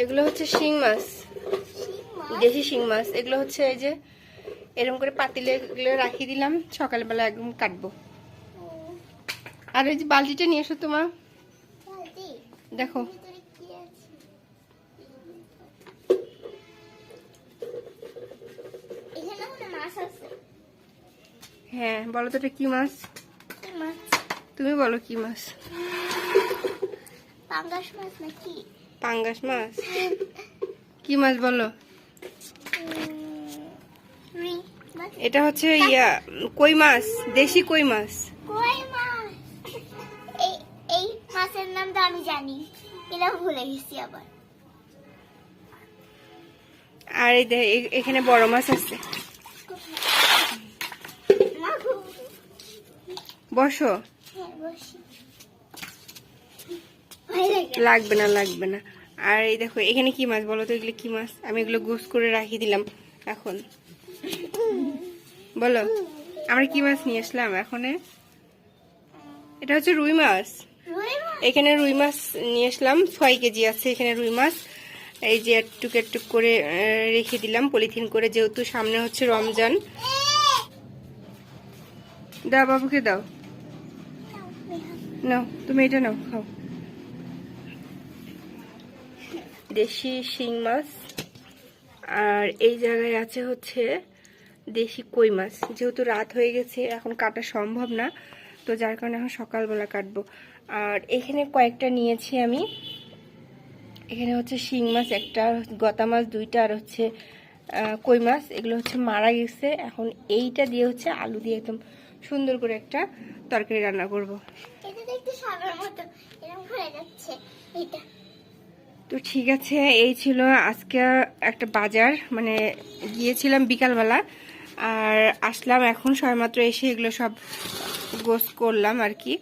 এগুলো হচ্ছে শিং মাছ। দেশি শিং মাছ। এগুলো হচ্ছে এই যে এরকম করে পাতিলে এগুলো রাখিয়ে দিলাম সকালবেলা একদম কাটবো। আর এই যে বালতিটা নিয়ে এসো তোমার দেখো। হয় বলো তো এটা কি মাছ? তুমি বলো কি মাছ? পাঙ্গাস মাছ নাকি? পাঙ্গাস মাছ? কি মাছ বলো? এটা হচ্ছে ইয়া কই মাছ? দেশি কই মাছ? কই মাছ? এই মাছের নামটা আমি জানি। এটা ভুলে গেছি আবার। আর এই দে- এ- এখানে বড় মাছ আছে। বসি। লাগবে না লাগবে না। আর এই দেখো, এখানে কি মাছ বলো তো? এগুলো কি মাছ? আমি এগুলো গোস করে রাখিয়ে দিলাম, এখন। বলো, আমরা কি মাছ নিয়ে আসলাম এখন এটা হচ্ছে রুই মাছ। এখানে রুই মাছ নিয়ে আসলাম, ছয় কেজি আছে এখানে রুই মাছ। এই যে একটুক একটুক করে রেখে দিলাম, পলিথিন করে, যেহেতু সামনে হচ্ছে রমজান। দাও বাবুকে দাও। নাও, তুমি এটা নাও, খাও। দেশি শিং মাছ। আর এই জায়গায় আছে হচ্ছে দেশি কই মাছ। যেহেতু রাত হয়ে গেছে, এখন কাটা সম্ভব না, তো যার কারণে এখন সকালবেলা কাটবো। আর এখানে কয়েকটা নিয়েছি আমি। এখানে হচ্ছে শিং মাছ, একটা গতা মাছ, দুইটা, আর হচ্ছে কই মাছ। এগুলো হচ্ছে মারা গেছে। এখন এইটা দিয়ে হচ্ছে আলু দিয়ে একদম সুন্দর করে একটা তরকারি রান্না করব। এটা দেখতে সাগর মতো। এরকম ঘুরে যাচ্ছে। এটা তো ঠিক আছে, এই ছিল আজকে একটা বাজার মানে গিয়েছিলাম বিকালবেলা, আর আসলাম এখন, সবেমাত্র এসে এগুলো সব গোস করলাম আর কি।